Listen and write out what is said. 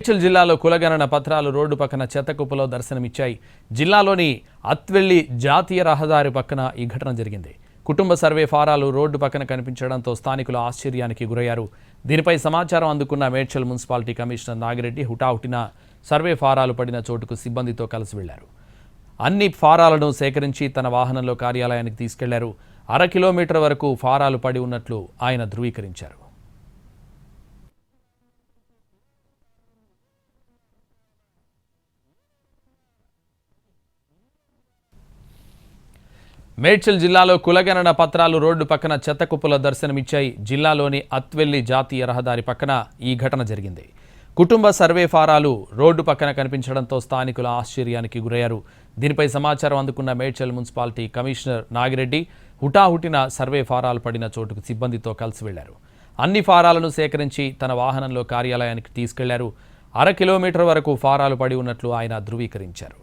మేడ్చల్ జిల్లాలో కులగణన పత్రాలు రోడ్డు పక్కన చెత్తకుప్పలో దర్శనమిచ్చాయి. జిల్లాలోని అత్వెల్లి జాతీయ రహదారి పక్కన ఈ ఘటన జరిగింది. కుటుంబ సర్వే ఫారాలు రోడ్డు పక్కన కనిపించడంతో స్థానికులు ఆశ్చర్యానికి గురయ్యారు. దీనిపై సమాచారం అందుకున్న మేడ్చల్ మున్సిపాలిటీ కమిషనర్ నాగిరెడ్డి హుటాహుటిన సర్వే ఫారాలు పడిన చోటుకు సిబ్బందితో కలిసి వెళ్ళారు. అన్ని ఫారాలను సేకరించి తన వాహనంలో కార్యాలయానికి తీసుకెళ్ళారు. అర కిలోమీటర్ వరకు ఫారాలు పడి ఉన్నట్లు ఆయన ధృవీకరించారు. మేడ్చల్ జిల్లాలో కులగణన పత్రాలు రోడ్డు పక్కన చెత్త కుప్పల దర్శనమిచ్చాయి. జిల్లాలోని అత్వెల్లి జాతీయ రహదారి పక్కన ఈ ఘటన జరిగింది. కుటుంబ సర్వే ఫారాలు రోడ్డు పక్కన కనిపించడంతో స్థానికుల ఆశ్చర్యానికి గురయ్యారు. దీనిపై సమాచారం అందుకున్న మేడ్చల్ మున్సిపాలిటీ కమిషనర్ నాగిరెడ్డి హుటాహుటిన సర్వే ఫారాలు పడిన చోటుకు సిబ్బందితో కలిసి వెళ్ళారు. అన్ని ఫారాలను సేకరించి తన వాహనంలో కార్యాలయానికి తీసుకెళ్ళారు. అర కిలోమీటర్ వరకు ఫారాలు పడి ఉన్నట్లు ఆయన ధృవీకరించారు.